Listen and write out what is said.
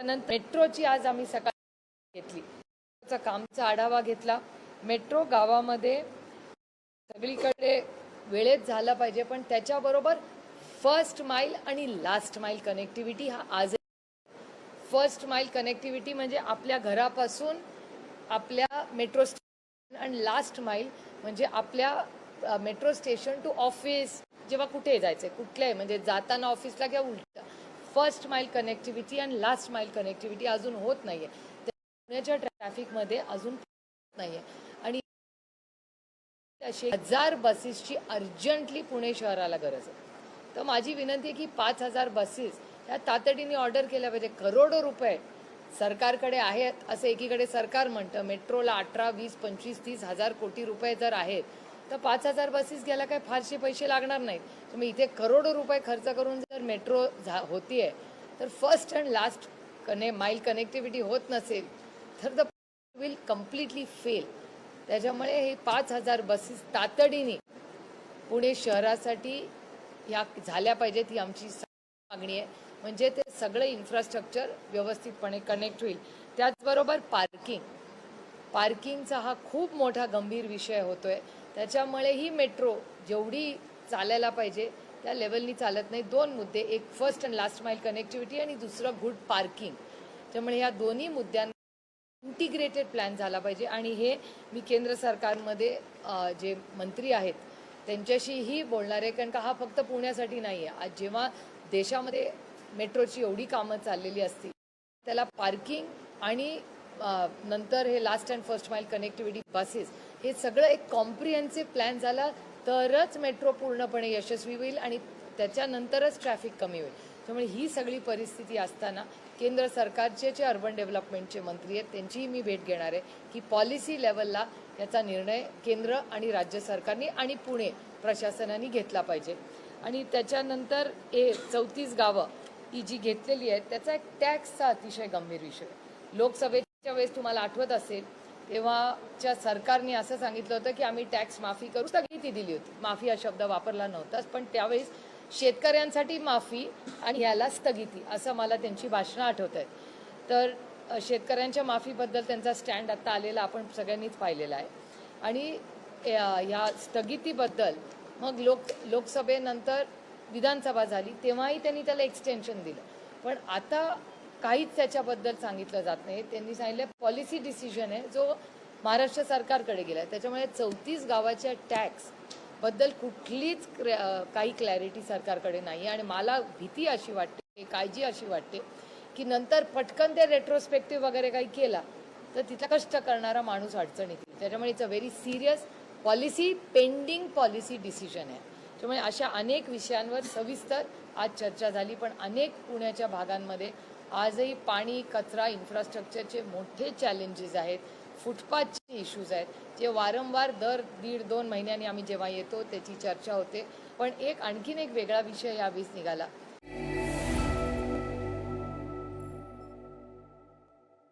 त्यानंतर मेट्रोची आज आम्ही सकाळी घेतली. मेट्रोचा कामचा आढावा घेतला. मेट्रो गावामध्ये सगळीकडे वेळेत झाला पाहिजे पण त्याच्याबरोबर फर्स्ट माईल आणि लास्ट माईल कनेक्टिव्हिटी हा आज फर्स्ट माईल कनेक्टिव्हिटी म्हणजे आपल्या घरापासून आपल्या मेट्रो स्टेशन आणि लास्ट माईल म्हणजे आपल्या मेट्रो स्टेशन टू ऑफिस जेव्हा कुठे जायचं आहे कुठल्याही म्हणजे जाताना ऑफिसला किंवा उलटा फर्स्ट माईल कनेक्टिव्हिटी आणि लास्ट माईल कनेक्टिव्हिटी अजून होत नाही आहे पुण्याच्या ट्रॅफिकमध्ये अजून नाही आहे आणि असे हजार बसेसची अर्जंटली पुणे शहराला गरज आहे. तर माझी विनंती आहे की पाच हजार बसेस ह्या तातडीने ऑर्डर केल्या पाहिजे. करोडो रुपये सरकारकडे आहेत. असं एकीकडे सरकार म्हणतं मेट्रोला अठरा वीस पंचवीस तीस हजार कोटी रुपये जर आहेत तर पाच हजार बसेस घ्यायला काय फारसे पैसे लागणार नाहीत. तुम्ही इथे करोडो रुपये खर्च करून जर मेट्रो झा होतीये तर फर्स्ट अँड लास्ट कने माईल कनेक्टिव्हिटी होत नसेल तर द विल कम्प्लिटली फेल त्याच्यामुळे हे पाच हजार बसेस तातडीने पुणे शहरासाठी ह्या झाल्या पाहिजेत ही आमची मागणी आहे. म्हणजे ते सगळं इन्फ्रास्ट्रक्चर व्यवस्थितपणे कनेक्ट होईल. त्याचबरोबर पार्किंग पार्किंगचा हा खूप मोठा गंभीर विषय होतोय. त्याच्यामुळे ही मेट्रो जेवढी चालायला पाहिजे त्या लेवलनी चालत नाही. दोन मुद्दे. एक first and last mile connectivity आणि दुसरं गुड पार्किंग त्यामुळे ह्या दोन्ही मुद्द्यांना इंटिग्रेटेड प्लॅन झाला पाहिजे. आणि हे मी केंद्र सरकारमध्ये जे मंत्री आहेत त्यांच्याशीही बोलणार आहे. कारण का हा फक्त पुण्यासाठी नाही आहे आज जेव्हा देशामध्ये मेट्रोची एवढी कामं चाललेली असतील त्याला पार्किंग आणि नंतर हे last and first mile connectivity buses हे सगळं एक कॉम्प्रिहेन्सिव्ह प्लॅन झाला तरच मेट्रो पूर्णपणे यशस्वी होईल आणि त्याच्यानंतरच ट्रॅफिक कमी होईल. त्यामुळे ही सगळी परिस्थिती असताना केंद्र सरकारचे जे अर्बन डेव्हलपमेंटचे मंत्री आहेत त्यांचीही मी भेट घेणार आहे की पॉलिसी लेवलला याचा निर्णय केंद्र आणि राज्य सरकारने आणि पुणे प्रशासनाने घेतला पाहिजे. आणि त्याच्यानंतर ए चौतीस गावं ही जी घेतलेली आहेत त्याचा एक टॅक्सचा अतिशय गंभीर विषय लोकसभेच्या वेळेस तुम्हाला आठवत असेल तेव्हाच्या सरकारने असं सांगितलं होतं की आम्ही टॅक्स माफी करू. स्थगिती दिली होती. माफी हा शब्द वापरला नव्हताच पण त्यावेळेस शेतकऱ्यांसाठी माफी आणि याला स्थगिती असं मला त्यांची भाषणं आठवत आहेत. तर शेतकऱ्यांच्या माफीबद्दल त्यांचा स्टँड आत्ता आलेला आपण सगळ्यांनीच पाहिलेला आहे. आणि ह्या स्थगितीबद्दल मग लोक लोकसभेनंतर विधानसभा झाली तेव्हाही त्यांनी त्याला एक्सटेन्शन दिलं. पण आता काहीच त्याच्याबद्दल सांगितलं जात नाही. त्यांनी सांगितलं पॉलिसी डिसिजन आहे जो महाराष्ट्र सरकारकडे गेला आहे त्याच्यामुळे चौतीस गावाच्या टॅक्सबद्दल कुठलीच काही क्लॅरिटी सरकारकडे नाही आणि मला भीती अशी वाटते काळजी अशी वाटते की नंतर पटकन ते रेट्रोस्पेक्टिव्ह वगैरे काही केला तर तिथला कष्ट करणारा माणूस अडचणीत येईल. त्याच्यामुळे it's a very serious policy pending policy decision आहे. त्यामुळे अशा अनेक विषयांवर सविस्तर आज चर्चा झाली पण अनेक पुण्याच्या भागांमध्ये आजही पाणी कचरा इन्फ्रास्ट्रक्चरचे मोठे चॅलेंजेस आहेत. फुटपाथचे इश्यूज आहेत. जे वारंवार दर दीड दोन महिन्यांनी आम्ही जेव्हा येतो त्याची चर्चा होते. पण एक आणखीन एक वेगळा विषय यावेळेस निघाला.